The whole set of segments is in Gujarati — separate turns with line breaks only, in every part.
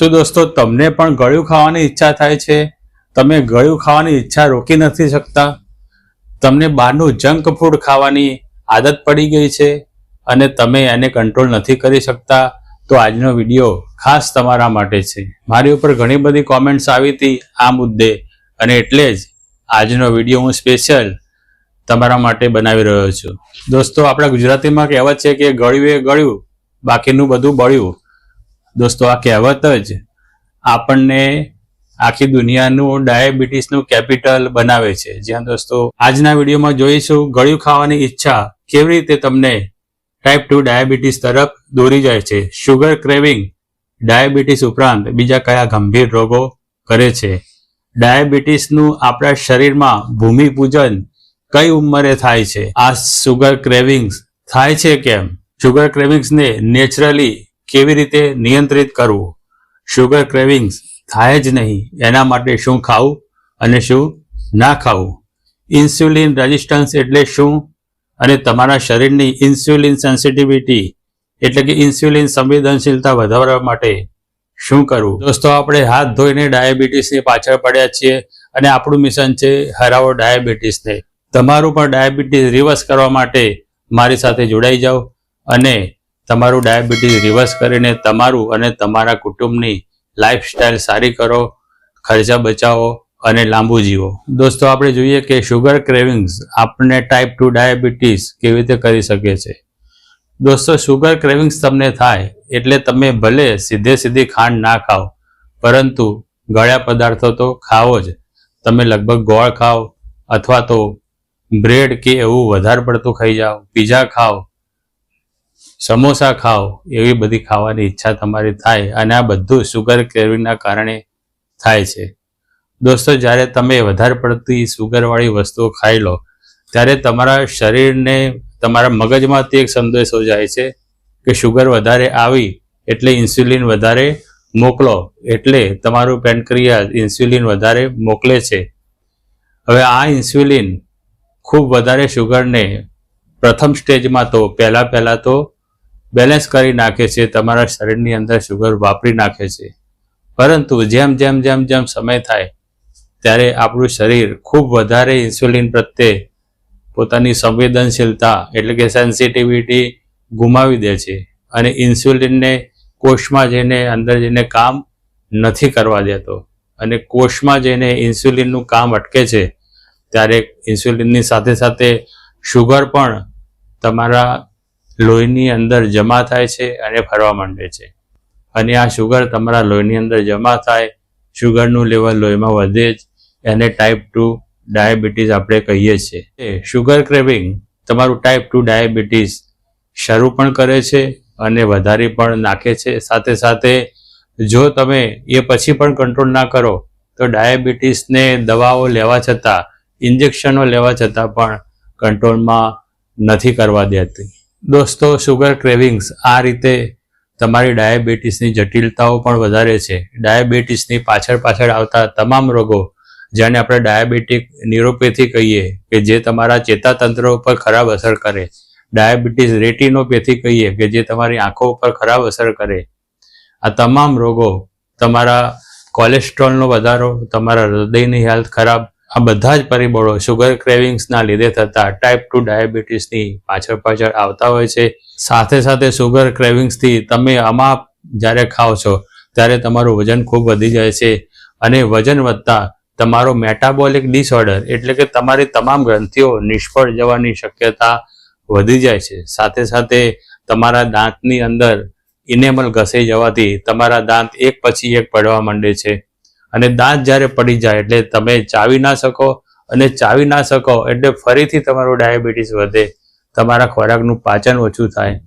શું દોસ્તો, તમને પણ ગળ્યું ખાવાની ઈચ્છા થાય છે? તમે ગળ્યું ખાવાની ઈચ્છા રોકી નથી શકતા? તમને બહારનું જંક ફૂડ ખાવાની આદત પડી ગઈ છે અને તમે એને કંટ્રોલ નથી કરી શકતા? તો આજનો વીડિયો ખાસ તમારા માટે છે. મારી ઉપર ઘણી બધી કોમેન્ટ્સ આવી હતી આ મુદ્દે અને એટલે જ આજનો વીડિયો હું સ્પેશિયલ તમારા માટે બનાવી રહ્યો છું. દોસ્તો, આપણા ગુજરાતીમાં કહેવત છે કે ગળ્યું એ ગળ્યું, બાકીનું બધું બળ્યું. દોસ્તો, આ કહેવત જ આપણને આખી દુનિયાનું ડાયાબિટીસનું કેપિટલ બનાવે છે. જ્યાં દોસ્તો, આજના વિડીયોમાં જોઈશું ગળ્યું ખાવાની ઈચ્છા કેવી રીતે તમને ટાઈપ ટુ ડાયાબિટીસ તરફ દોરી જાય છે. શુગર ક્રેવિંગ ડાયાબિટીસ ઉપરાંત બીજા કયા ગંભીર રોગો કરે છે? ડાયાબિટીસનું આપણા શરીરમાં ભૂમિપૂજન કઈ ઉંમરે થાય છે? આ સુગર ક્રેવિંગ્સ થાય છે કેમ? સુગર ક્રેવિંગ્સને નેચરલી કેવી રીતે નિયંત્રિત કરવું? શુગર ક્રેવિંગ્સ થાય જ નહીં. એના માટે શું ખાવું અને શું ના ખાવું? ઇન્સ્યુલિન રેઝિસ્ટન્સ એટલે શું? અને તમારા શરીરની ઇન્સ્યુલિન સેન્સિટિવિટી એટલે કે ઇન્સ્યુલિન સંવેદનશીલતા વધારવા માટે શું કરવું? દોસ્તો, આપણે હાથ ધોઈને ડાયાબિટીસની પાછળ પડ્યા છીએ અને આપણું મિશન છે હરાવો ડાયાબિટીસને તમારું પણ ડાયાબિટીસ રિવર્સ કરવા માટે મારી સાથે જોડાઈ જાઓ અને તમારું ડાયાબિટીસ રિવર્સ કરીને તમારું અને તમારા કુટુંબની લાઈફસ્ટાઈલ સારી કરો, ખર્ચા બચાવો અને લાંબુ જીવો. દોસ્તો, આપણે જોઈએ કે શુગર ક્રેવિંગ્સ આપણને ટાઈપ ટુ ડાયાબિટીસ કેવી રીતે કરી શકે છે? દોસ્તો શુગર ક્રેવિંગ્સ તમને થાય એટલે તમે ભલે સીધે સીધી ખાંડ ના ખાઓ, પરંતુ ગળ્યા પદાર્થો તો ખાવો જ. તમે લગભગ ગોળ ખાઓ અથવા તો બ્રેડ કે એવું વધારે પડતું ખાઈ જાઓ પીઝા ખાઓ સમોસા ખાઓ એવી બધી ખાવાની ઈચ્છા તમારી થાય અને આ બધું સુગર ક્રેવિંગના કારણે થાય છે. દોસ્તો, જ્યારે તમે વધારે પડતી સુગરવાળી વસ્તુઓ ખાઈ લો, ત્યારે તમારા શરીરને, તમારા મગજમાંથી એક સંદેશો જાય છે કે શુગર વધારે આવી એટલે ઇન્સ્યુલિન વધારે મોકલો એટલે તમારું પેનક્રિયાસ ઇન્સ્યુલિન વધારે મોકલે છે. હવે આ ઇન્સ્યુલિન ખૂબ વધારે શુગરને પ્રથમ સ્ટેજમાં તો પહેલાં પહેલાં તો બેલેન્સ કરી નાખે છે, તમારા શરીરની અંદર શુગર વાપરી નાખે છે. પરંતુ જેમ જેમ જેમ જેમ સમય થાય, ત્યારે આપણું શરીર ખૂબ વધારે ઇન્સ્યુલિન પ્રત્યે પોતાની સંવેદનશીલતા એટલે કે સેન્સિટિવિટી ગુમાવી દે છે અને ઇન્સ્યુલિનને કોષમાં જઈને અંદર જઈને કામ નથી કરવા દેતો. અને કોષમાં જઈને ઇન્સ્યુલિનનું કામ અટકે છે, ત્યારે ઇન્સ્યુલિનની સાથે સાથે શુગર પણ તમારા લોહીની અંદર જમા થાય છે અને ફરવા માંડે છે. અને આ શુગર તમારા લોહીની અંદર જમા થાય શુગરનું લેવલ લોહીમાં વધે જ, એને ટાઈપ ટુ ડાયાબિટીસ આપણે કહીએ છીએ. શુગર ક્રેવિંગ તમારું ટાઈપ ટુ ડાયાબિટીસ શરૂ પણ કરે છે અને વધારી પણ નાખે છે. સાથે સાથે જો તમે એ પછી પણ કંટ્રોલ ના કરો, તો ડાયાબિટીસને દવાઓ લેવા છતાં ઇન્જેક્શનો લેવા છતાં પણ કંટ્રોલમાં નથી કરવા દેતી. દોસ્તો શુગર ક્રેવિંગ્સ આ રીતે તમારી ડાયાબિટીસની જટિલતાઓ પણ વધારે છે. ડાયાબિટીસની પાછળ પાછળ આવતા તમામ રોગો, જેને આપણે ડાયાબિટીક ન્યુરોપેથી કહીએ કે જે તમારા ચેતાતંત્ર ઉપર ખરાબ અસર કરે. ડાયાબિટીસ રેટિનોપેથી કહીએ કે જે તમારી આંખો ઉપર ખરાબ અસર કરે. આ તમામ રોગો તમારા કોલેસ્ટ્રોલનો વધારો, તમારા હૃદયની હેલ્થ ખરાબ આ બધા જ પરિબળો શુગર ક્રેવિંગ્સના લીધે થતા ટાઈપ ટુ ડાયાબિટીસની પાછળ પાછળ આવતા હોય છે. સાથે સાથે શુગર ક્રેવિંગ્સથી તમે આમાં જ્યારે ખાઓ છો, ત્યારે તમારું વજન ખૂબ વધી જાય છે અને વજન વધતા તમારો મેટાબોલિક ડિસઓર્ડર એટલે કે તમારી તમામ ગ્રંથિઓ નિષ્ફળ જવાની શક્યતા વધી જાય છે. સાથે સાથે તમારા દાંતની અંદર ઇનેમલ ઘસાઈ જવાથી તમારા દાંત એક પછી એક પડવા માંડે છે. અને દાંત જ્યારે પડી જાય એટલે તમે ચાવી ના શકો અને ચાવી ના શકો એટલે ફરીથી તમારું ડાયાબિટીસ વધે, તમારા ખોરાકનું પાચન ઓછું થાય,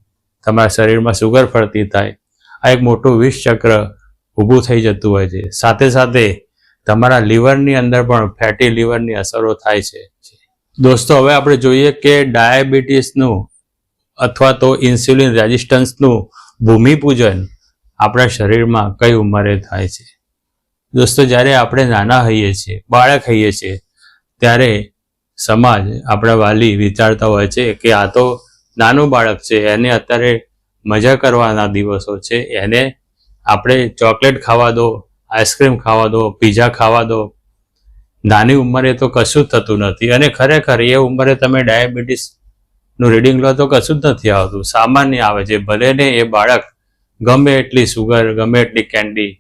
તમારા શરીરમાં સુગર ફરતી થાય. આ એક મોટું વિષ ચક્ર ઊભું થઈ જતું હોય છે. સાથે સાથે તમારા લીવરની અંદર પણ ફેટી લીવરની અસરો થાય છે. દોસ્તો, હવે આપણે જોઈએ કે ડાયાબિટીસનું અથવા તો ઇન્સ્યુલિન રેઝિસ્ટન્સનું ભૂમિપૂજન આપણા શરીરમાં કઈ ઉંમરે થાય છે. દોસ્તો, જ્યારે આપણે નાના હોઈએ છીએ, બાળક હોઈએ છીએ, ત્યારે સમાજ આપણા વાલી વિચારતા હોય છે કે આ તો નાનું બાળક છે, એને અત્યારે મજા કરવાના દિવસો છે, એને આપણે ચોકલેટ ખાવા દો, આઈસ્ક્રીમ ખાવા દો, પીઝા ખાવા દો. નાની ઉંમરે તો કશું જ થતું નથી અને ખરેખર એ ઉંમરે તમે ડાયાબિટીસનું રીડિંગ લો તો કશું જ નથી આવતું. સામાન્ય આવે છે ભલે ને એ બાળક ગમે એટલી સુગર ગમે એટલી કેન્ડી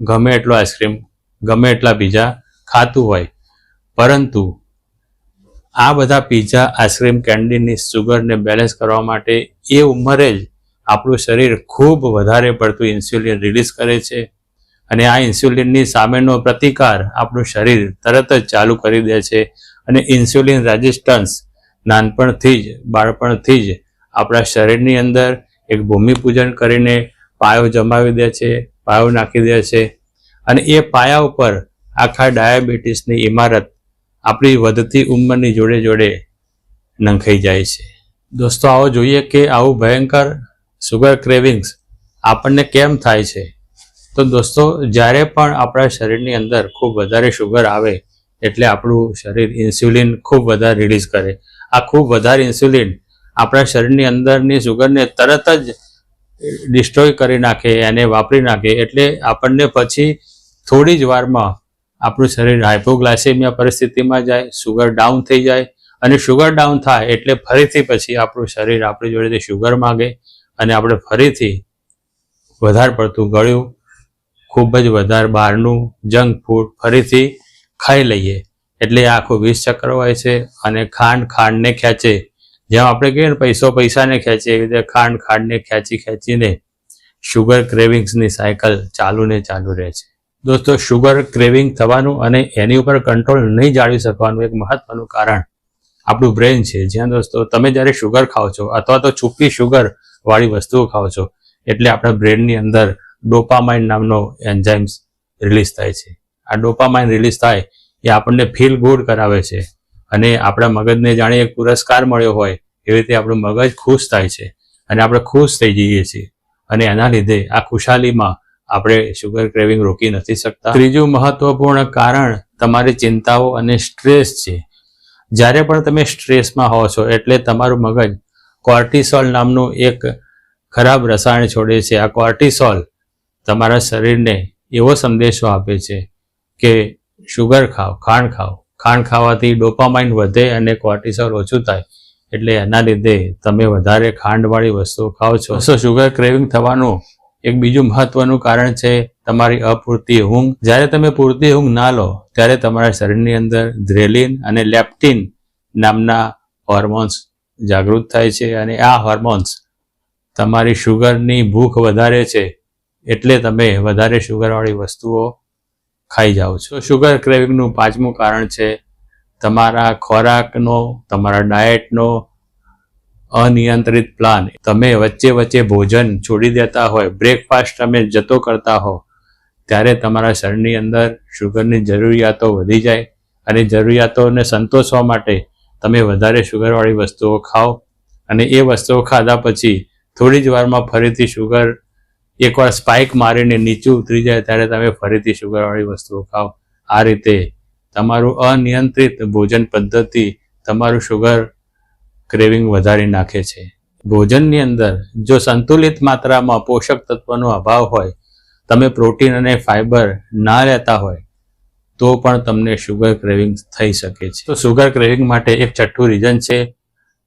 ગમે એટલો આઈસ્ક્રીમ, ગમે એટલા પીઝા ખાતું હોય. પરંતુ આ બધા પીઝા, આઈસ્ક્રીમ, કેન્ડીની, સુગરને બેલેન્સ કરવા માટે એ ઉંમરે જ આપણું શરીર ખૂબ વધારે પડતું ઇન્સ્યુલિન રિલીઝ કરે છે. અને આ ઇન્સ્યુલિનની સામેનો પ્રતિકાર આપણું શરીર તરત જ ચાલુ કરી દે છે. અને ઇન્સ્યુલિન રેઝિસ્ટન્સ નાનપણથી જ, બાળપણથી જ આપણા શરીરની અંદર એક ભૂમિપૂજન કરીને પાયો જમાવી દે છે. પાયો નાખી દે છે. અને એ પાયા ઉપર આખા ડાયાબિટીસની ઇમારત આપણી વધતી ઉંમરની જોડે જોડે નંખાઈ જાય છે. દોસ્તો, આવો જોઈએ કે આવું ભયંકર સુગર ક્રેવિંગ્સ આપણને કેમ થાય છે? તો દોસ્તો, જ્યારે પણ આપણા શરીરની અંદર ખૂબ વધારે શુગર આવે એટલે આપણું શરીર ઇન્સ્યુલિન ખૂબ વધારે રિલીઝ કરે. આ ખૂબ વધારે ઇન્સ્યુલિન આપણા શરીરની અંદરની શુગરને તરત જ ડિસ્ટ્રોય કરી નાખે, એને વાપરી નાખે, એટલે આપણને પછી થોડી જ વારમાં આપણું શરીર હાઇપોગ્લાસેમિયા પરિસ્થિતિમાં જાય સુગર ડાઉન થઈ જાય, અને શુગર ડાઉન થાય એટલે ફરીથી પછી આપણું શરીર આપણી જોડેથી શુગર માગે, અને આપણે ફરીથી વધારે પડતું ગળ્યું, ખૂબ જ વધારે બહારનું જંક ફૂડ ફરીથી ખાઈ લઈએ. એટલે આખું વીસ ચક્ર હોય છે, અને ખાંડ ખાંડને ખેંચે. જેમ આપણે કહીએ ને પૈસો પૈસાને ખેંચે એવી રીતે ખાંડ ખાંડને ખેંચી ખેંચીને શુગર ક્રેવિંગ્સની સાયકલ ચાલુ ને ચાલુ રહે છે. દોસ્તો શુગર ક્રેવિંગ થવાનું અને એની ઉપર કંટ્રોલ નહીં જાળવી શકવાનું એક મહત્વનું કારણ આપણું બ્રેન છે. જ્યાં દોસ્તો, તમે જ્યારે શુગર ખાઓ છો, અથવા તો છુપી શુગર વાળી વસ્તુઓ ખાઓ છો, એટલે આપણા બ્રેનની અંદર ડોપામાઇન નામનો એન્ઝાઇમ્સ રિલીઝ થાય છે. આ ડોપામાઇન રિલીઝ થાય એ આપણને ફીલ ગુડ કરાવે છે. અને આપણા મગજને જાણે એક પુરસ્કાર મળ્યો હોય, એવી રીતે આપણું મગજ ખુશ થાય છે અને આપણે ખુશ થઈ જઈએ છીએ. અને એના લીધે આ ખુશાલીમાં આપણે શુગર ક્રેવિંગ રોકી નથી શકતા. ત્રીજું મહત્વપૂર્ણ કારણ તમારી ચિંતાઓ અને સ્ટ્રેસ છે. જ્યારે પણ તમે સ્ટ્રેસમાં હો છો, એટલે તમારું મગજ કોર્ટિસોલ નામનું એક ખરાબ રસાયણ છોડે છે. આ કોર્ટિસોલ તમારા શરીરને એવો સંદેશો આપે છે કે શુગર ખાઓ, ખાંડ ખાઓ. ખાંડ ખાવાથી ડોપામાઇન વધે અને કોર્ટિસોલ ઓછું થાય. એટલે એના લીધે તમે વધારે ખાંડવાળી વસ્તુઓ ખાઓ છો. સો શુગર ક્રેવિંગ થવાનું એક બીજું મહત્વનું કારણ છે તમારી અપૂરતી ઊંઘ. જ્યારે તમે પૂરતી ઊંઘ ના લો, ત્યારે તમારા શરીરની અંદર ધ્રેલિન અને લેપ્ટિન નામના હોર્મોન્સ જાગૃત થાય છે અને આ હોર્મોન્સ તમારી શુગરની ભૂખ વધારે છે. એટલે તમે વધારે શુગરવાળી વસ્તુઓ ખાઈ જાઓ છો. શુગર ક્રેવિંગનું પાંચમું કારણ છે તમારા ખોરાકનો, તમારા ડાયટનો અનિયંત્રિત પ્લાન તમે વચ્ચે વચ્ચે ભોજન છોડી દેતા હોય બ્રેકફાસ્ટ તમે જતો કરતા હો, ત્યારે તમારા શરીરની અંદર શુગરની જરૂરિયાતો વધી જાય અને જરૂરિયાતોને સંતોષવા માટે તમે વધારે શુગરવાળી વસ્તુઓ ખાઓ અને એ વસ્તુઓ ખાધા પછી થોડી જ વારમાં ફરીથી શુગર એકવાર સ્પાઇક મારીને નીચું ઉતરી જાય ત્યારે તમે ફરીથી શુગરવાળી વસ્તુઓ ખાઓ. આ રીતે તમારું અનિયંત્રિત ભોજન પદ્ધતિ તમારું શુગર ક્રેવિંગ વધારી નાખે છે. ભોજનની અંદર જો સંતુલિત માત્રામાં પોષક તત્વનો અભાવ હોય, તમે પ્રોટીન અને ફાઇબર ના લેતા હોય, તો પણ તમને શુગર ક્રેવિંગ થઈ શકે છે. તો શુગર ક્રેવિંગ માટે એક છઠ્ઠું રીઝન છે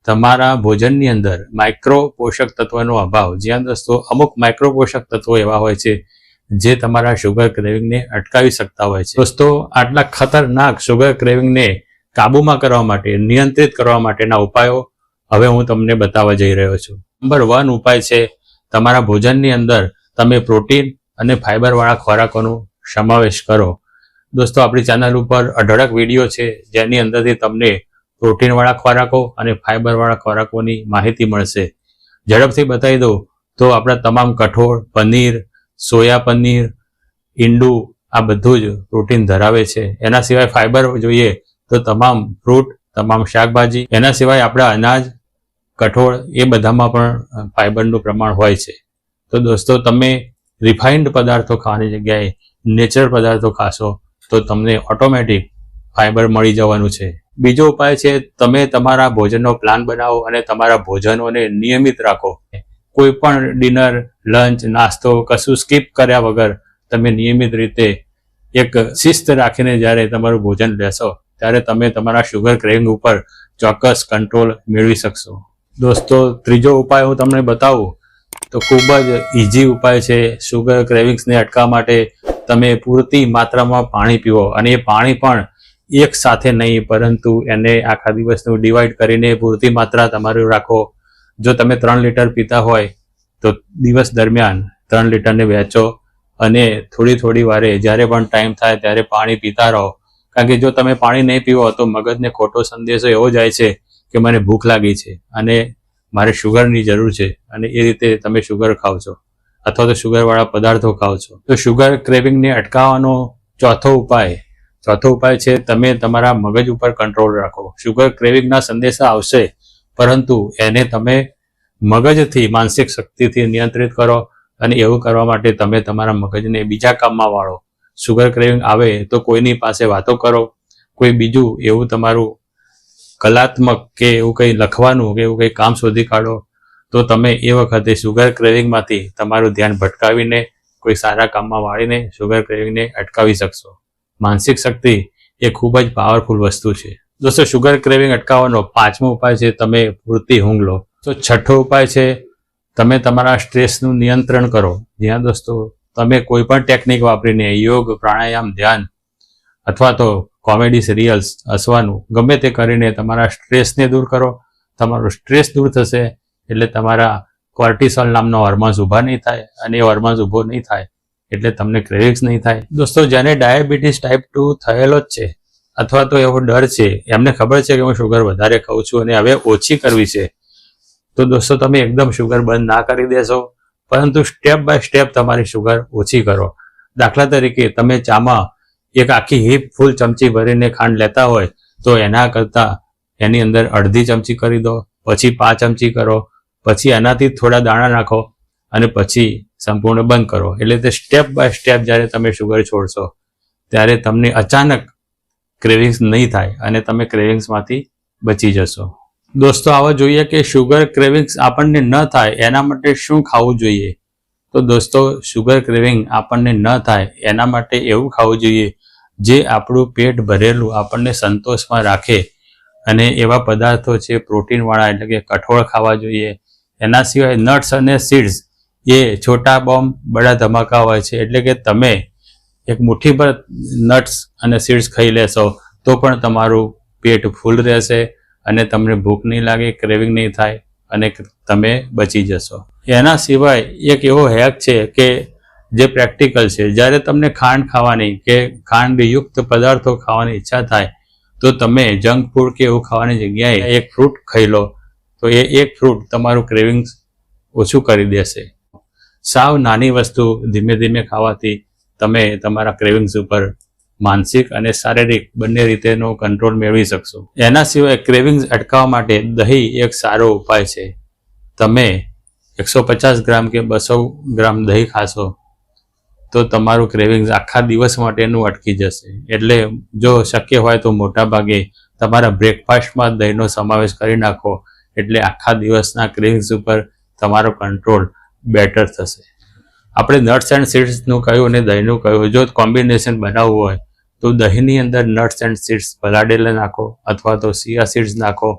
તમારા ભોજનની અંદર માઇક્રો પોષક તત્વનો અભાવ, જ્યાં દોસ્તો અમુક માઇક્રો પોષક તત્વો એવા હોય છે જે તમારા શુગર ક્રેવિંગને અટકાવી શકતા હોય છે. દોસ્તો, આટલા ખતરનાક શુગર ક્રેવિંગને કાબૂમાં કરવા માટે, નિયંત્રિત કરવા માટેના ઉપાયો હવે હું તમને બતાવવા જઈ રહ્યો છું. નંબર વન ઉપાય છે તમારા ભોજનની અંદર તમે પ્રોટીન અને ફાઇબરવાળા ખોરાકોનો સમાવેશ કરો. દોસ્તો, આપણી ચેનલ ઉપર અઢળક વીડિયો છે, જેની અંદરથી તમને પ્રોટીનવાળા ખોરાકો અને ફાઇબરવાળા ખોરાકોની માહિતી મળશે. ઝડપથી બતાવી દઉં તો આપણા તમામ કઠોળ, પનીર, સોયા પનીર, ઈંડું, આ બધું જ પ્રોટીન ધરાવે છે. એના સિવાય ફાઇબર જોઈએ તો તમામ ફ્રૂટ, તમામ શાકભાજી, એના સિવાય આપણા અનાજ, કઠોળ, એ બધામાં પણ ફાઇબરનું પ્રમાણ હોય છે. તો દોસ્તો, તમે રિફાઇન્ડ પદાર્થો ખાવાની જગ્યાએ નેચરલ પદાર્થો ખાશો તો તમને ઓટોમેટિક ફાઇબર મળી જવાનું છે. બીજો ઉપાય છે, તમે તમારા ભોજનનો પ્લાન બનાવો અને તમારા ભોજનોને નિયમિત રાખો. કોઈ પણ ડિનર લંચ નાસ્તો કશું સ્કીપ કર્યા વગર તમે નિયમિત રીતે એક શિસ્ત રાખીને જ્યારે તમારું ભોજન લેશો, ત્યારે તમે તમારા શુગર ક્રેવિંગ ઉપર ચોક્કસ કંટ્રોલ મેળવી શકશો. દોસ્તો, ત્રીજો ઉપાય હું તમને બતાવું. તો ખૂબ જ ઇઝી ઉપાય છે શુગર ક્રેવિંગ્સને અટકાવવા માટે તમે પૂરતી માત્રામાં પાણી પીવો અને એ પાણી પણ એક સાથે નહીં, પરંતુ એને આખા દિવસનું ડિવાઈડ કરીને પૂરતી માત્રા તમારું રાખો. જો તમે ત્રણ લીટર પીતા હોય, તો દિવસ દરમિયાન ત્રણ લીટરને વહેંચો અને થોડી થોડી વારે જ્યારે પણ ટાઈમ થાય ત્યારે પાણી પીતા રહો. કારણ કે જો તમે પાણી નહીં પીવો, તો મગજને ખોટો સંદેશો એવો જાય છે કે મને ભૂખ લાગી છે અને મારે શુગરની જરૂર છે અને એ રીતે તમે શુગર ખાવ છો અથવા તો શુગરવાળા પદાર્થો ખાવ છો. તો શુગર ક્રેવિંગને અટકાવવાનો ચોથો ઉપાય ચોથો ઉપાય છે, તમે તમારા મગજ ઉપર કંટ્રોલ રાખો. શુગર ક્રેવિંગના સંદેશા આવશે, પરંતુ એને તમે મગજથી, માનસિક શક્તિથી નિયંત્રિત કરો અને એવું કરવા માટે તમે તમારા મગજને બીજા કામમાં વાળો. શુગર ક્રેવિંગ આવે તો કોઈની પાસે વાતો કરો, કોઈ બીજું એવું તમારું કલાત્મક કે એવું કંઈ લખવાનું કે એવું કંઈ કામ શોધી કાઢો, તો તમે એ વખતે શુગર ક્રેવિંગમાંથી તમારું ધ્યાન ભટકાવીને, કોઈ સારા કામમાં વાળીને શુગર ક્રેવિંગને અટકાવી શકશો. માનસિક શક્તિ એ ખૂબ જ પાવરફુલ વસ્તુ છે. દોસ્તો શુગર ક્રેવિંગ અટકાવવાનો પાંચમો ઉપાય છે, તમે પૂરતી ઊંઘ લો. તો છઠ્ઠો ઉપાય છે, તમે તમારા સ્ટ્રેસનું નિયંત્રણ કરો. જ્યાં દોસ્તો, તમે કોઈ પણ ટેકનિક વાપરીને યોગ, પ્રાણાયામ, ધ્યાન અથવા તો કોમેડી સિરિયલ્સ હસવાનું, ગમે તે કરીને તમારા સ્ટ્રેસને દૂર કરો. તમારો સ્ટ્રેસ દૂર થશે એટલે તમારા કોર્ટિસોલ નામનો હોર્મોન્સ ઊભા નહીં થાય અને એ હોર્મોન્સ ઊભો નહીં થાય. એટલે તમને ક્રેવિંગ્સ નહીં થાય. દોસ્તો જેને ડાયાબિટીસ ટાઈપ ટુ થયેલો જ છે, અથવા તો એવો ડર છે. એમને ખબર છે કે હું શુગર વધારે ખાઉં છું અને હવે ઓછી કરવી છે. તો દોસ્તો, તમે એકદમ શુગર બંધ ના કરી દેશો, પરંતુ સ્ટેપ બાય સ્ટેપ તમારી શુગર ઓછી કરો. દાખલા તરીકે, તમે ચામાં એક આખી હિપ ફૂલ ચમચી ભરીને ખાંડ લેતા હોય, તો એના કરતાં એની અંદર અડધી ચમચી કરી દો, પછી પાંચ ચમચી કરો, પછી એનાથી થોડા દાણા નાખો, અને પછી સંપૂર્ણ બંધ કરો. એટલે તે સ્ટેપ બાય સ્ટેપ જ્યારે તમે શુગર છોડશો, ત્યારે તમને અચાનક ક્રેવિંગ્સ નહીં થાય અને તમે ક્રેવિંગ્સમાંથી બચી જશો. દોસ્તો, આવા જોઈએ કે શુગર ક્રેવિંગ્સ આપણને ન થાય, એના માટે શું ખાવું જોઈએ? તો દોસ્તો શુગર ક્રેવિંગ આપણને ન થાય, એના માટે એવું ખાવું જોઈએ જે આપણું પેટ ભરેલું, આપણને સંતોષમાં રાખે અને એવા પદાર્થો છે, પ્રોટીનવાળા એટલે કે કઠોળ ખાવા જોઈએ. એના સિવાય નટ્સ અને સીડ્સ એ છોટા બોમ્બ બડા ધમાકા હોય છે. એટલે કે તમે એક મુઠ્ઠીભર નટ્સ અને સીડ્સ ખાઈ લેશો, તો પણ તમારું પેટ ફૂલ રહેશે અને તમને ભૂખ નહીં લાગે, ક્રેવિંગ નહીં થાય અને તમે બચી જશો. એના સિવાય એક એવો હેક છે કે જે પ્રેક્ટિકલ છે. જ્યારે તમને ખાંડ ખાવાની કે ખાંડયુક્ત પદાર્થો ખાવાની ઈચ્છા થાય, તો તમે જંક ફૂડ કે એવું ખાવાની જગ્યાએ એક ફ્રૂટ ખાઈ લો, તો એ એક ફ્રૂટ તમારું ક્રેવિંગ્સ ઓછું કરી દેશે. સાવ નાની વસ્તુ ધીમે ધીમે ખાવાથી તમે તમારા ક્રેવિંગ્સ ઉપર માનસિક અને શારીરિક બંને રીતેનો કંટ્રોલ મેળવી શકશો. એના સિવાય ક્રેવિંગ્સ અટકાવવા માટે દહીં એક સારો ઉપાય છે. તમે એકસો પચાસ ગ્રામ કે બસો ગ્રામ દહીં ખાશો તો તમારું ક્રેવિંગ્સ આખા દિવસ માટેનું અટકી જશે. એટલે જો શક્ય હોય તો મોટાભાગે તમારા બ્રેકફાસ્ટમાં દહીંનો સમાવેશ કરી નાખો. એટલે આખા દિવસના ક્રેવિંગ્સ ઉપર તમારો કંટ્રોલ બેટર થશે. આપણે નટ્સ એન્ડ સીડ્સનું કહ્યું અને દહીંનું કહ્યું. જો કોમ્બિનેશન બનાવવું હોય, તો દહીંની અંદર નટ્સ એન્ડ સીડ્સ પલાળેલા નાખો અથવા તો સિયા સીડ્સ નાખો,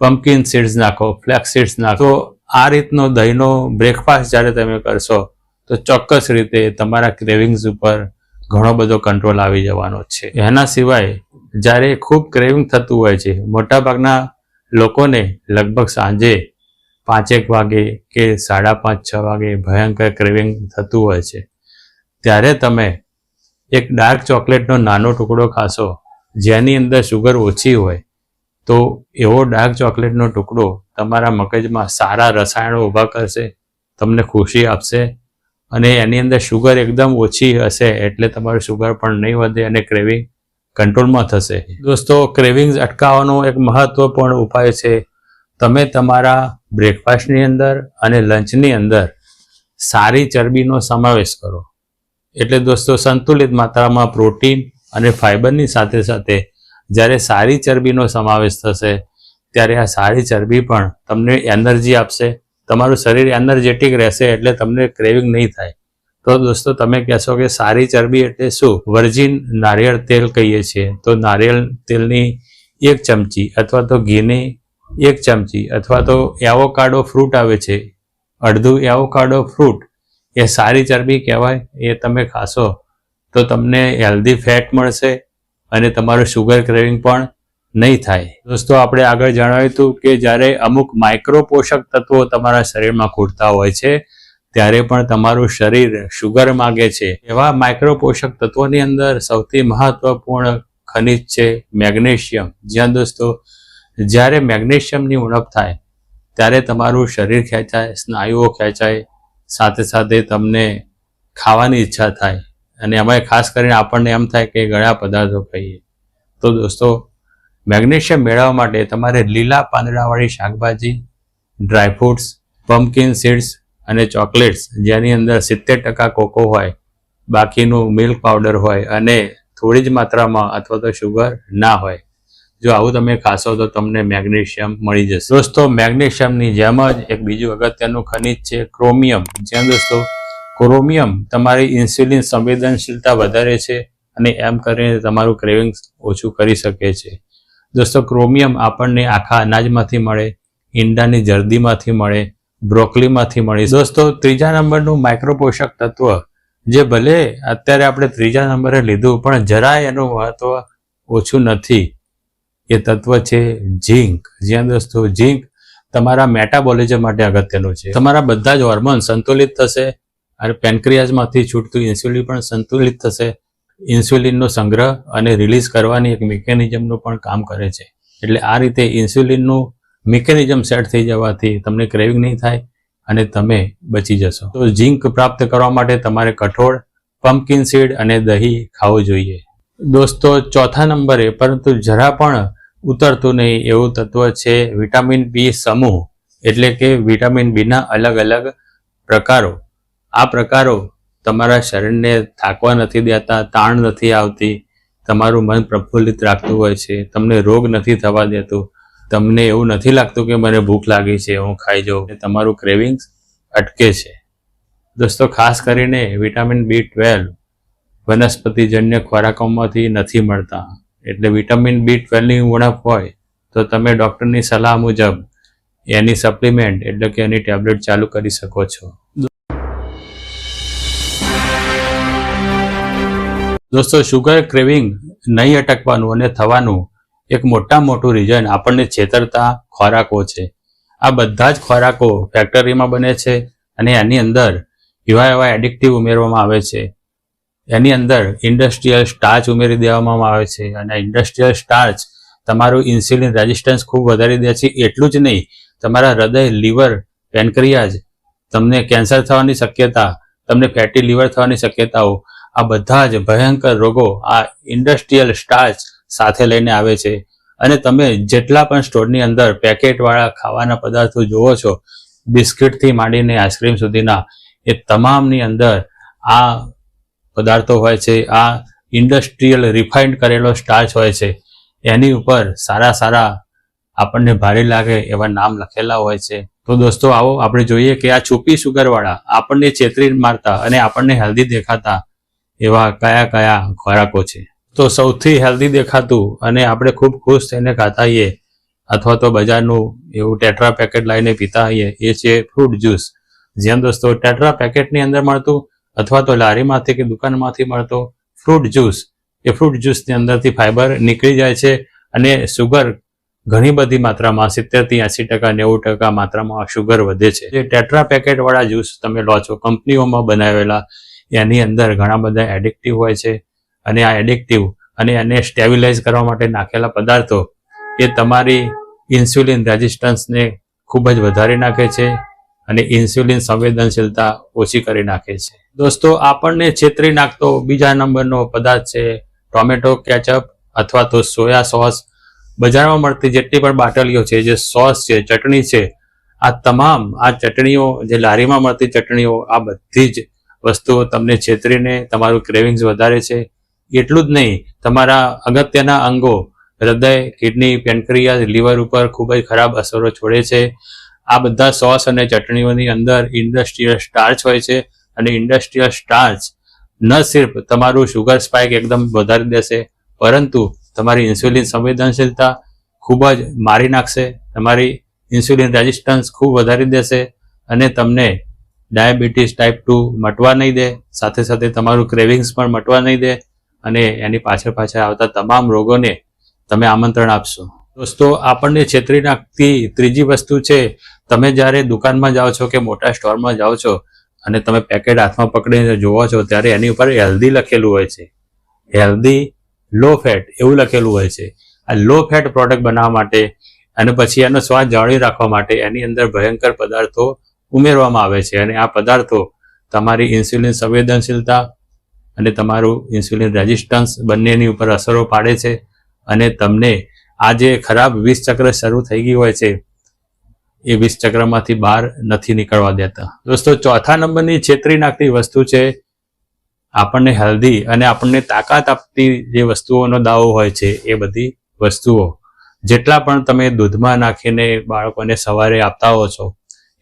પમ્પકિન સીડ્સ નાખો, ફ્લેક્સ સીડ્સ નાખો. આ રીતનો દહીંનો બ્રેકફાસ્ટ જ્યારે તમે કરશો, તો ચોક્કસ રીતે તમારા ક્રેવિંગ્સ ઉપર ઘણો બધો કંટ્રોલ આવી જવાનો છે. એના સિવાય, જ્યારે ખૂબ ક્રેવિંગ થતું હોય છે, મોટાભાગના લોકોને લગભગ સાંજે પાંચેક વાગે કે સાડા પાંચ, છ વાગે ભયંકર ક્રેવિંગ થતું હોય છે. ત્યારે તમે એક ડાર્ક ચોકલેટનો નાનો ટુકડો ખાશો, જેની અંદર શુગર ઓછી હોય, તો એવો ડાર્ક ચોકલેટનો ટુકડો તમારા મગજમાં સારા રસાયણો ઊભા કરશે, તમને ખુશી આપશે અને એની અંદર શુગર એકદમ ઓછી હશે એટલે તમારું શુગર પણ નહીં વધે અને ક્રેવિંગ કંટ્રોલમાં થશે. દોસ્તો ક્રેવિંગ્સ અટકાવવાનો એક મહત્વપૂર્ણ ઉપાય છે તમે તમારા બ્રેકફાસ્ટની અંદર અને લંચની અંદર સારી ચરબીનો સમાવેશ કરો. એટલે દોસ્તો, સંતુલિત માત્રામાં પ્રોટીન અને ફાઇબરની સાથે સાથે જ્યારે સારી ચરબીનો સમાવેશ થશે, ત્યારે આ સારી ચરબી પણ તમને એનર્જી આપશે. તમારું શરીર એનર્જેટિક રહેશે એટલે તમને ક્રેવિંગ નહીં થાય. તો દોસ્તો, તમે કહેશો કે સારી ચરબી એટલે શું? વર્જિન નારિયેળ તેલ કહીએ છીએ. તો નારિયેળ તેલની એક ચમચી અથવા તો ઘીની એક ચમચી અથવા તો એવોકાડો ફ્રૂટ આવે છે. અડધું એવોકાડો ફ્રૂટ, એ સારી ચરબી કહેવાય, એ તમે ખાશો તો તમને હેલ્ધી ફેટ મળશે અને તમારું શુગર ક્રેવિંગ પણ નહીં થાય. દોસ્તો, આપણે આગળ જણાવ્યું હતું કે જ્યારે અમુક માઇક્રો પોષક તત્વો તમારા શરીરમાં ખૂટતા હોય છે, ત્યારે પણ તમારું શરીર શુગર માગે છે. એવા માઇક્રો પોષક તત્વોની અંદર સૌથી મહત્વપૂર્ણ ખનિજ છે મેગ્નેશિયમ. જ્યાં દોસ્તો જ્યારે મેગ્નેશિયમની ઉણપ થાય, ત્યારે તમારું શરીર ખેંચાય, સ્નાયુઓ ખેંચાય, સાથે સાથે તમને ખાવાની ઈચ્છા થાય. અને એમાં ખાસ કરીને આપણને એમ થાય કે ગળા પદાર્થો ખાઈએ. તો દોસ્તો, મેગ્નેશિયમ મેળવવા માટે તમારે લીલા પાંદડાવાળી શાકભાજી ડ્રાયફ્રૂટ્સ પમ્પકિન સીડ્સ અને ચોકલેટ્સ, જેની અંદર સિત્તેર ટકા કોકો હોય, બાકીનું મિલ્ક પાવડર હોય અને થોડી જ માત્રામાં અથવા તો શુગર ના હોય. જો આવું તમે ખાશો તો તમને મેગ્નેશિયમ મળી જશે. દોસ્તો, મેગ્નેશિયમની જેમ જ એક બીજું અગત્યનું ખનિજ છે ક્રોમિયમ. જેમ દોસ્તો, ક્રોમિયમ તમારી ઇન્સ્યુલિન સંવેદનશીલતા વધારે છે અને એમ કરીને તમારું ક્રેવિંગ ઓછું કરી શકે છે. દોસ્તો, ક્રોમિયમ આપણને આખા અનાજમાંથી મળે, ઈંડાની જરદીમાંથી મળે, બ્રોકલીમાંથી મળે. દોસ્તો, ત્રીજા નંબરનું માઇક્રો પોષક તત્વ, જે ભલે અત્યારે આપણે ત્રીજા નંબરે લીધું પણ જરાય એનું મહત્વ ઓછું નથી. એ તત્વ છે ઝીંક. જ્યાં દોસ્તો, ઝીંક તમારા મેટાબોલિઝમ માટે અગત્યનું છે. તમારા બધા જ હોર્મોન સંતુલિત થશે અને પેન્ક્રિયાઝમાંથી છૂટતું ઇન્સ્યુલિન પણ સંતુલિત થશે. ઇન્સ્યુલિનનો સંગ્રહ અને રિલીઝ કરવાની એક મિકેનિઝમનું પણ કામ કરે છે. એટલે આ રીતે ઇન્સ્યુલિનનું મિકેનિઝમ સેટ થઈ જવાથી તમને ક્રેવિંગ નહીં થાય અને તમે બચી જશો. તો ઝીંક પ્રાપ્ત કરવા માટે તમારે કઠોળ, પમ્પકિન સીડ અને દહીં ખાવું જોઈએ. દોસ્તો, ચોથા નંબરે, પરંતુ જરા પણ ઉતરતું નહીં એવું તત્વ છે વિટામિન બી સમૂહ, એટલે કે વિટામિન બીના અલગ અલગ પ્રકારો. આ પ્રકારો તમારા શરીરને થાકવા નથી દેતા, તાણ નથી આવતી, તમારું મન પ્રફુલ્લિત રાખતું હોય છે, તમને રોગ નથી થવા દેતું, તમને એવું નથી લાગતું કે મને ભૂખ લાગી છે, હું ખાઈ જાઉં તમારું ક્રેવિંગ્સ અટકે છે. દોસ્તો, ખાસ કરીને વિટામિન બી ટ્વેલ્વ વનસ્પતિજન્ય ખોરાકોમાંથી નથી મળતા. એટલે વિટામિન બી ટ્વેલ્વની ઉણપ હોય, તો તમે ડૉક્ટરની સલાહ મુજબ એની સપ્લિમેન્ટ એટલે કે એની ટેબ્લેટ ચાલુ કરી શકો છો. દોસ્તો શુગર ક્રેવિંગ નહીં અટકવાનું અને થવાનું એક મોટા મોટું રીઝન આપણને છેતરતા ખોરાકો છે. આ બધા જ ખોરાકો ફેક્ટરીમાં બને છે અને એની અંદર એવા એવા એડિક્ટિવ ઉમેરવામાં આવે છે. એની અંદર ઇન્ડસ્ટ્રીયલ સ્ટાર્ચ ઉમેરી દેવામાં આવે છે અને ઇન્ડસ્ટ્રીયલ સ્ટાર્ચ તમારું ઇન્સ્યુલિન રેઝિસ્ટન્સ ખૂબ વધારી દે છે. એટલું જ નહીં, તમારા હૃદય લીવર પેનક્રિયાજ તમને કેન્સર થવાની શક્યતા, તમને ફેટી લીવર થવાની શક્યતાઓ, આ બધા જ ભયંકર રોગો આ ઇન્ડસ્ટ્રીયલ સ્ટાર્ચ સાથે લઈને આવે છે. અને તમે જેટલા પણ સ્ટોરની અંદર પેકેટવાળા ખાવાના પદાર્થો જુઓ છો, બિસ્કિટથી માંડીને આઈસ્ક્રીમ સુધીના, એ તમામની અંદર આ પદાર્થો હોય છે, આ ઇન્ડસ્ટ્રીયલ રિફાઇન્ડ કરેલો સ્ટાર્ચ હોય છે, એની ઉપર સારા સારા આપણને ભારે લાગે એવા નામ લખેલા હોય છે. તો દોસ્તો, આવો આપણે જોઈએ કે આ છુપી સુગરવાળા આપણને છેતરી મારતા અને આપણને હેલ્ધી દેખાતા એવા કયા કયા ખોરાકો છે. તો સૌથી હેલ્ધી દેખાતું અને આપણે ખૂબ ખુશ થઈને ખાતા હોઈએ અથવા તો બજારનું એવું ટેટ્રા પેકેટ લાવીને પીતા હોઈએ એ છે ફ્રૂટ જ્યુસ જેમ દોસ્તો, ટેટ્રા પેકેટની અંદર મળતું અથવા તો લારીમાંથી કે દુકાનમાંથી મળતો ફ્રૂટ જ્યુસ. એ ફ્રૂટ જ્યુસની અંદરથી ફાઇબર નીકળી જાય છે અને સુગર ઘણી બધી માત્રામાં સિત્તેરથી એંસી ટકા, નેવું ટકા માત્રામાં શુગર વધે છે. જે ટેટ્રા પેકેટવાળા જ્યુસ તમે લો છો, કંપનીઓમાં બનાવેલા, એની અંદર ઘણા બધા એડિક્ટિવ હોય છે અને આ એડિક્ટિવ અને એને સ્ટેબિલાઇઝ કરવા માટે નાખેલા પદાર્થો એ તમારી ઇન્સ્યુલિન રેઝિસ્ટન્સને ખૂબ જ વધારી નાખે છે અને ઇન્સ્યુલિન સંવેદનશીલતા ઓછી કરી નાખે છે. દોસ્તો, આપણને છેતરી નાખતો બીજા નંબરનો પદાર્થ છે ટોમેટો, કેચઅપ અથવા તો સોયા સોસ. બજારમાં મળતી જેટલી પણ બાટલીઓ છે, જે સોસ છે, ચટણી છે, આ તમામ આ ચટણીઓ, જે લારીમાં મળતી ચટણીઓ, આ બધી જ વસ્તુઓ તમને છેતરીને તમારું ક્રેવિંગ્સ વધારે છે. એટલું જ નહીં, તમારા અગત્યના અંગો, હૃદય કિડની પેનક્રિયા લીવર ઉપર ખૂબ જ ખરાબ અસરો છોડે છે. આ બધા સોસ અને ચટણીઓની અંદર ઇન્ડસ્ટ્રીયલ સ્ટાર્ચ હોય છે અને ઇન્ડસ્ટ્રીયલ સ્ટાર્ચ ન સિર્ફ તમારું શુગર સ્પાઇક એકદમ વધારી દેશે, પરંતુ તમારી ઇન્સ્યુલિન સંવેદનશીલતા ખૂબ જ મારી નાખશે, તમારી ઇન્સ્યુલિન રેઝિસ્ટન્સ ખૂબ વધારી દેશે અને તમને ડાયાબિટીસ ટાઈપ ટુ મટવા નહીં દે, સાથે સાથે તમારું ક્રેવિંગ્સ પણ મટવા નહીં દે અને એની પાછળ પાછળ આવતા તમામ રોગોને તમે આમંત્રણ આપશો. દોસ્તો, આપણને છેતરી નાખતી ત્રીજી વસ્તુ છે, તમે જ્યારે દુકાનમાં જાઓ છો કે મોટા સ્ટોરમાં જાઓ છો અને તમે પેકેટ હાથમાં પકડીને જોવો છો, ત્યારે એની ઉપર હેલ્ધી લખેલું હોય છે. હેલ્ધી, લો ફેટ એવું લખેલું હોય છે. આ લો ફેટ પ્રોડક્ટ બનાવવા માટે અને પછી એનો સ્વાદ જાળવી રાખવા માટે એની અંદર ભયંકર પદાર્થો ઉમેરવામાં આવે છે અને આ પદાર્થો તમારી ઇન્સ્યુલિન સંવેદનશીલતા અને તમારું ઇન્સ્યુલિન રેઝિસ્ટન્સ બંનેની ઉપર અસરો પાડે છે અને તમને આ જે ખરાબ વિષ ચક્ર શરૂ થઈ ગઈ હોય છે, એ વિષ ચક્રમાંથી બહાર નથી નીકળવા દેતા. દોસ્તો, ચોથા નંબરની છેતરી નાખતી વસ્તુ છે, આપણને હેલ્ધી અને આપણને તાકાત આપતી જે વસ્તુઓનો દાવો હોય છે, એ બધી વસ્તુઓ. જેટલા પણ તમે દૂધમાં નાખીને બાળકોને સવારે આપતા હો છો,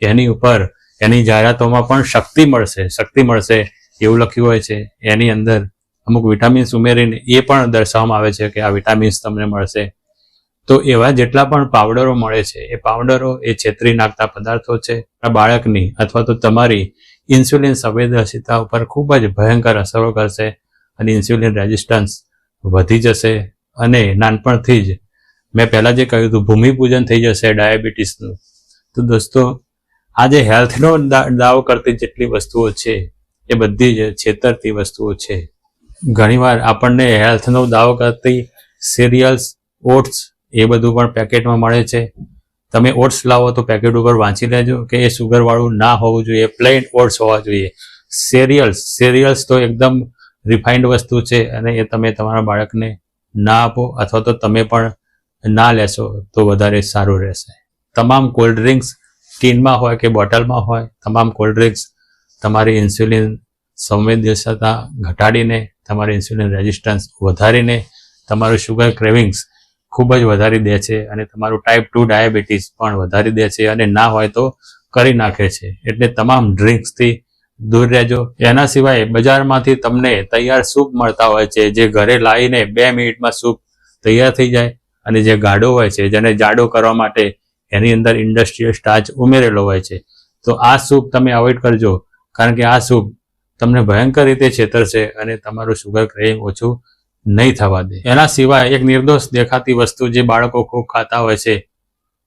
એની ઉપર, એની જાહેરાતોમાં પણ શક્તિ મળશે શક્તિ મળશે એવું લખ્યું હોય છે. એની અંદર અમુક વિટામિન્સ ઉમેરીને એ પણ દર્શાવવામાં આવે છે કે આ વિટામિન્સ તમને મળશે. તો એવા જેટલા પણ પાવડરો મળે છે, એ પાવડરો, એ છેતરી નાખતા પદાર્થો છે, આ બાળકની અથવા તો તમારી ઇન્સ્યુલિન સંવેદનશીલતા ઉપર ખૂબ જ ભયંકર અસરો કરશે અને ઇન્સ્યુલિન રેઝિસ્ટન્સ વધી જશે. અને નાનપણથી જ મેં પહેલાં જે કહ્યું હતું, ભૂમિપૂજન થઈ જશે ડાયાબિટીસનું. તો દોસ્તો, આ જે હેલ્થનો દાવો કરતી જેટલી વસ્તુઓ છે, એ બધી જ છેતરતી વસ્તુઓ છે. ઘણીવાર આપણને હેલ્થનો દાવો કરતી, સિરિયલ્સ, ઓટ્સ એ બધું પણ પેકેટમાં મળે છે. તમે ઓટ્સ લાવો તો પેકેટ ઉપર વાંચી લેજો કે એ સુગરવાળું ના હોવું જોઈએ પ્લેન ઓટ્સ હોવા જોઈએ. સિરિયલ્સ સિરિયલ્સ તો એકદમ રિફાઇન્ડ વસ્તુ છે અને એ તમે તમારા બાળકને ના આપો અથવા તો તમે પણ ના લેશો તો વધારે સારું રહેશે. તમામ કોલ્ડ ડ્રિંક્સ ટીનમાં હોય કે બોટલમાં હોય, તમામ કોલ્ડ ડ્રિંક્સ તમારી ઇન્સ્યુલિન સંવેદનશીલતા ઘટાડીને, તમારી ઇન્સ્યુલિન રેઝિસ્ટન્સ વધારીને, તમારું શુગર ક્રેવિંગ્સ ખૂબ જ વધારી દે છે અને તમારું ટાઈપ ટુ ડાયાબિટીસ પણ વધારી દે છે અને ના હોય તો કરી નાખે છે. એટલે તમામ ડ્રિંક્સથી દૂર રહેજો. એના સિવાય બજારમાંથી તમને તૈયાર સૂપ મળતા હોય છે, જે ઘરે લાવીને બે મિનિટમાં સૂપ તૈયાર થઈ જાય અને જે ગાઢો હોય છે, જેને જાડો કરવા માટે એની અંદર ઇન્ડસ્ટ્રીયલ સ્ટાર્ચ ઉમેરેલો હોય છે. તો આ સૂપ તમે અવોઇડ કરજો, કારણ કે આ સૂપ તમને ભયંકર રીતે છેતરશે અને તમારું શુગર ક્રેવિંગ ઓછું નહીં થવા દે. એના સિવાય એક નિર્દોષ દેખાતી વસ્તુ જે બાળકો ખૂબ ખાતા હોય છે,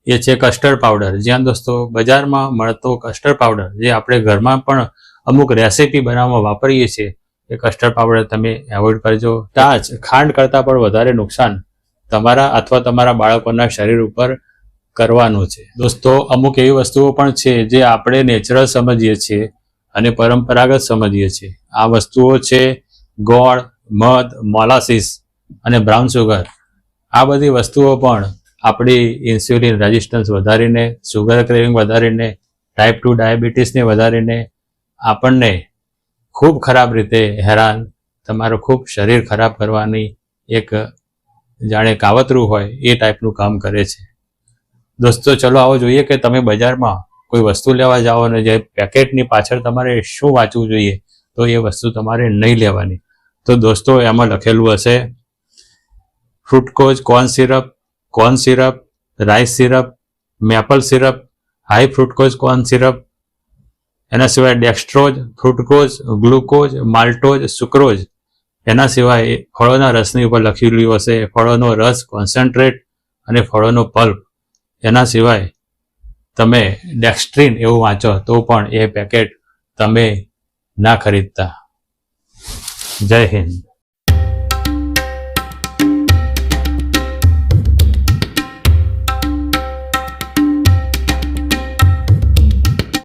એ છે કસ્ટર્ડ પાવડર જ્યાં દોસ્તો, બજારમાં મળતો કસ્ટર્ડ પાવડર જે આપણે ઘરમાં પણ અમુક રેસીપી બનાવવામાં વાપરીએ છીએ, એ કસ્ટર્ડ પાવડર તમે એવોઇડ કરજો. તાજ ખાંડ કરતાં પણ વધારે નુકસાન તમારા અથવા તમારા બાળકોના શરીર ઉપર કરવાનું છે. દોસ્તો, અમુક એવી વસ્તુઓ પણ છે જે આપણે નેચરલ સમજીએ છીએ અને પરંપરાગત સમજીએ છીએ. આ વસ્તુઓ છે ગોળ મધ, મોલાસીસ અને બ્રાઉન સુગર. આ બધી વસ્તુઓ પણ આપણી ઇન્સ્યુલિન રેઝિસ્ટન્સ વધારીને, સુગર ક્રેવિંગ વધારીને ટાઈપ ટુ ડાયાબિટીસને વધારીને આપણને ખૂબ ખરાબ રીતે હેરાન, તમારું ખૂબ શરીર ખરાબ કરવાની એક જાણે કાવતરું હોય એ ટાઈપનું કામ કરે છે. દોસ્તો, ચલો આવો જોઈએ કે તમે બજારમાં કોઈ વસ્તુ લેવા જાઓ અને જે પેકેટની પાછળ તમારે શું વાંચવું જોઈએ, તો એ વસ્તુ તમારે નહીં લેવાની. તો દોસ્તો, એમાં લખેલું હશે fructose corn syrup corn syrup rice syrup maple syrup high fructose corn syrup એના સિવાય dextrose fructose glucose maltose sucrose એના સિવાય ફળોના રસની ઉપર લખેલું હશે, ફળોનો રસ કોન્સન્ટ્રેટ અને ફળોનો પલ્પ એના સિવાય તમે ડેક્સ્ટ્રીન એવું વાંચો તો પણ એ પેકેટ તમે ના ખરીદતા. જય હિન્દ.